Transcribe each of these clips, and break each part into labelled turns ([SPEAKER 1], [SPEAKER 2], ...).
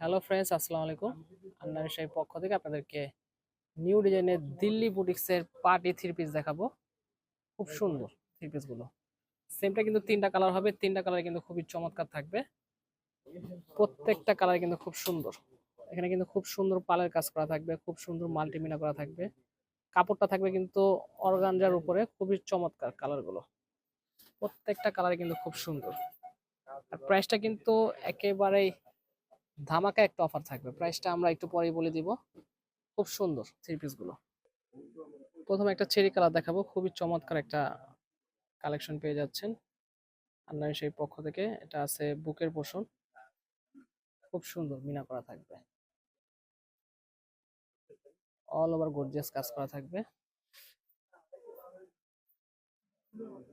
[SPEAKER 1] Hello friends আসসালামু আলাইকুম। আন্নার সেই পক্ষ থেকে আপনাদেরকে নিউ ডিজাইনের দিল্লি বুটিক্সের পার্টি থ্রি পিস দেখাবো। খুব সুন্দর থ্রি পিসগুলো সেমটা কিন্তু তিনটা কালার হবে তিনটা কালার কিন্তু খুবই চমৎকার থাকবে। প্রত্যেকটা কালার কিন্তু খুব সুন্দর। এখানে কিন্তু খুব সুন্দর পালের কাজ করা থাকবে খুব সুন্দর মাল্টিমিনা করা থাকবে। কাপড়টা থাকবে কিন্তু অর্গানজার উপরে খুবই চমৎকার কালারগুলো প্রত্যেকটা কালার কিন্তু খুব সুন্দর। আর প্রাইসটা কিন্তু একেবারেই ধামাকা একটা অফার থাকবে। প্রাইসটা আমরা একটু পরেই বলে দিব। খুব সুন্দর থ্রি পিসগুলো প্রথমে একটা চেরি কালার দেখাবো। খুবই চমৎকার একটা কালেকশন পেয়ে যাচ্ছেন। আপনার সেই পক্ষ থেকে। এটা আছে বুকের পোষণ। খুব সুন্দর মিনা করা থাকবে। অল ওভার গর্জিয়াস কাজ করা থাকবে।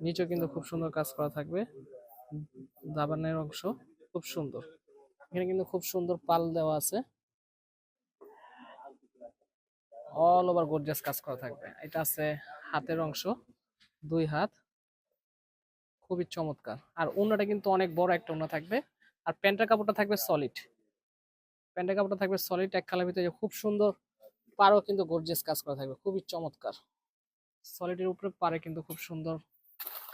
[SPEAKER 1] নিচেও কিন্তু খুব সুন্দর কাজ করা থাকবে। দাবানের অংশ। খুব সুন্দর। এখানে কিন্তু খুব সুন্দর পাল দেওয়া আছে। অল ওভার গর্জিয়াস কাজ করা থাকবে। এটা আছে হাতের অংশ, দুই হাত। খুবই চমৎকার। আর ওনাটা কিন্তু অনেক বড় একটা ওনা থাকবে। আর প্যান্টের কাপড়টা থাকবে সলিড প্যান্টের কাপড়টা থাকবে সলিড এক কালার ভিতরে খুব সুন্দর পারও কিন্তু গর্জিয়াস কাজ করা থাকবে। খুবই চমৎকার। সলিডের উপরে পারে কিন্তু খুব সুন্দর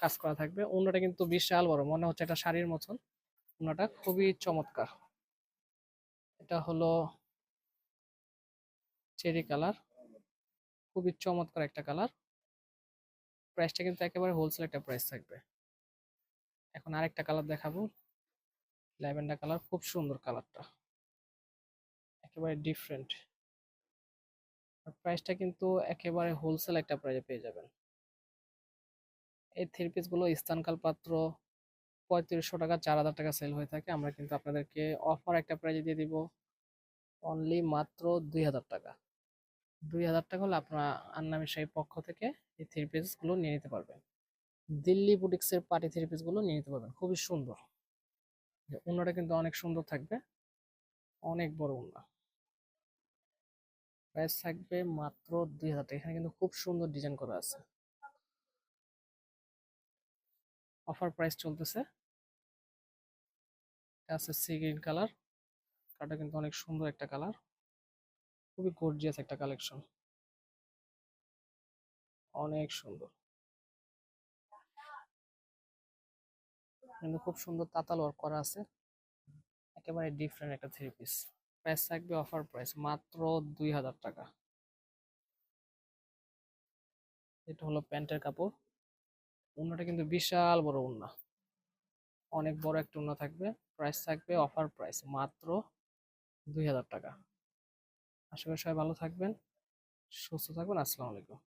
[SPEAKER 1] কাজ করা থাকবে। ওনাটা কিন্তু বিশাল বড়। মনে হচ্ছে একটা শাড়ির মতন। ওনাটা খুবই চমৎকার। এটা হলো চেরি কালার। খুবই চমৎকার একটা কালার। প্রাইসটা কিন্তু একেবারে হোলসেল একটা প্রাইস থাকবে। এখন আরেকটা কালার দেখাবো। ল্যাভেন্ডার কালার, খুব সুন্দর কালারটা। একেবারে ডিফারেন্ট প্রাইসটা কিন্তু একেবারে হোলসেল একটা প্রাইসে পেয়ে যাবেন। এই থ্রি পিসগুলো স্থানকাল পাত্র পঁয়ত্রিশশো টাকা, চার হাজার টাকা সেল হয়ে থাকে। আমরা কিন্তু আপনাদেরকে অফার একটা প্রাইজে দিয়ে দিব অনলি মাত্র দুই হাজার টাকা। দুই হাজার টাকা হলে আপনারা আন্নামি শাহী পক্ষ থেকে এই থ্রি পিসগুলো নিয়ে নিতে পারবেন। দিল্লি বুটিক্সের পার্টি থ্রি পিসগুলো নিয়ে নিতে পারবেন। খুবই সুন্দর। উন্নাটা কিন্তু অনেক সুন্দর থাকবে। অনেক বড় উন্না। প্রাইস থাকবে মাত্র দুই হাজার টাকা। এখানে কিন্তু খুব সুন্দর ডিজাইন করা আছে। অফার প্রাইস চলতেছে। আছে সি গ্রিন কালার কালারটা কিন্তু অনেক সুন্দর একটা কালার খুবই গর্জিয়াস একটা কালেকশন অনেক সুন্দর। কিন্তু খুব সুন্দর তাতাল ওয়ার্ক করা আছে। একেবারে ডিফারেন্ট একটা থ্রি পিস প্রাইস থাকবে অফার প্রাইস মাত্র দুই হাজার টাকা। এটা হলো প্যান্টের কাপড়। উন্নাটা কিন্তু বিশাল বড় উন্না অনেক বড় একটা উন্না থাকবে। প্রাইস থাকবে অফার প্রাইস মাত্র দুই হাজার টাকা। আশা করি সবাই ভালো থাকবেন, সুস্থ থাকবেন, আসসালামু আলাইকুম।